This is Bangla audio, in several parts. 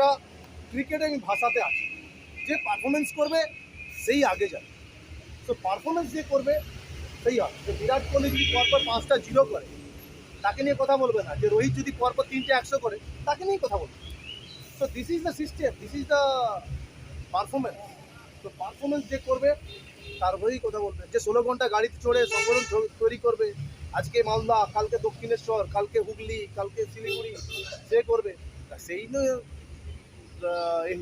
একটা ক্রিকেটে ভাষাতে আছি। যে পারফরমেন্স করবে, সেই আগে যাবে। তো পারফরমেন্স যে করবে, সেই হবে। যে বিরাট কোহলি যদি পরপর পাঁচটা জিরো করে, তাকে নিয়ে কথা বলবে না। যে রোহিত যদি পরপর তিনটে একশো করে, তাকে নিয়েই কথা বলবে। তো this is the system this is the performance তো পারফরমেন্স যে করবে, তার হয়েই কথা বলবে। যে ষোলো ঘণ্টা গাড়িতে চড়ে সংগঠন তৈরি করবে, আজকে মালদা, কালকে দক্ষিণেশ্বর, কালকে হুগলি, কালকে শিলিগুড়ি, সে করবে। সেই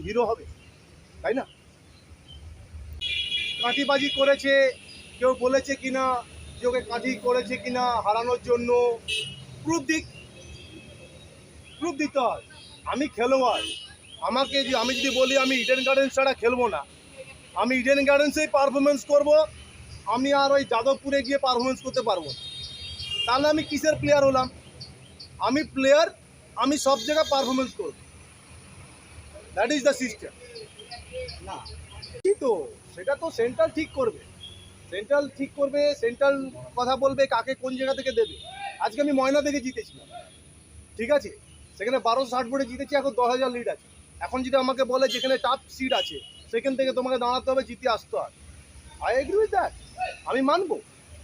হিরো হবে, তাই না? কাঁটিবাজি করেছে, কেউ বলেছে কিনা, যে ওকে কাঁটি করেছে কিনা, হারানোর জন্য। প্রুফ দিক প্রুফ দিতে হয়। আমি খেলোয়াড় আমাকে আমি যদি বলি আমি ইডেন গার্ডেন্স ছাড়া খেলব না, আমি ইডেন গার্ডেন্সেই পারফরমেন্স করব, আমি আর ওই যাদবপুরে গিয়ে পারফরমেন্স করতে পারব তাহলে আমি কিসের প্লেয়ার হলাম? আমি প্লেয়ার আমি সব জায়গায় পারফরমেন্স করব। দ্যাট ইজ দ্য সিস্টেম না। তো? সেটা তো সেন্ট্রাল ঠিক করবে। সেন্ট্রাল ঠিক করবে সেন্ট্রাল কথা বলবে, কাকে কোন জায়গা থেকে দেবে। আজকে আমি ময়না থেকে জিতেছিলাম ঠিক আছে? সেখানে বারোশো ষাট ভোটে জিতেছি, এখন দশ হাজার লিড আছে। এখন যদি আমাকে বলে যেখানে টাফ সিট আছে, সেখান থেকে তোমাকে দাঁড়াতে হবে, জিতে আসতে হয় আই এগ্রি উইথ দ্যাট আমি মানবো।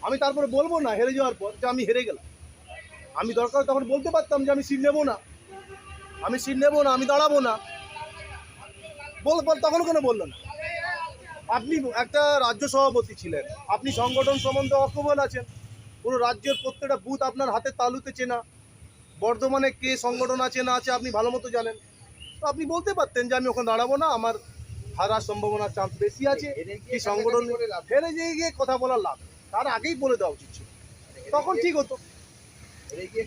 আমি তারপরে বলব না, হেরে যাওয়ার পর যে আমি হেরে গেলাম। আমি দরকার তখন বলতে পারতাম যে আমি সিট নেব না। আমি সিট নেব না, আমি দাঁড়াবো না। বল তখন কেন বলল না? আপনি একটা রাজ্য সভাপতি ছিলেন। আপনি সংগঠন সম্বন্ধে অকবল আছেন। পুরো রাজ্যের প্রত্যেকটা বুথ আপনার হাতে তালুতে চেনা। বর্ধমানে কে সংগঠন আছে না আছে আপনি ভালো মতো জানেন। তো আপনি বলতে পারতেন যে আমি ওখানে দাঁড়াবো না আমার হারার সম্ভাবনার চান্স বেশি আছে। কি সংগঠন হেরে যেয়ে গিয়ে কথা বলার লাভ তার আগেই বলে দেওয়া উচিত ছিল। তখন ঠিক হতো।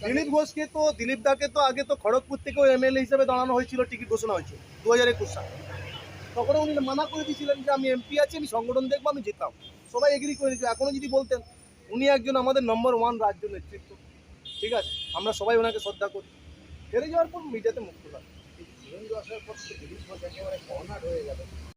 দিলীপ ঘোষকে তো দিলীপ দাকে তো আগে তো খড়গপুর থেকেও এমএলএ হিসেবে দাঁড়ানো হয়েছিল টিকিট ঘোষণা হয়েছিল দু হাজার একুশ সালে। তখন উনি মানা করে দিয়েছিলেন যে আমি এমপি আছি, আমি সংগঠন দেখব, আমি যেতাম সবাই এগ্রি করে দিয়েছে। এখনও যদি বলতেন, উনি একজন আমাদের নম্বর ওয়ান রাজ্য নেতৃত্ব। ঠিক আছে? আমরা সবাই ওনাকে শ্রদ্ধা করি। ফেরে যাওয়ার পর মিডিয়াতে মুক্ত থাকে আসার পর হয়ে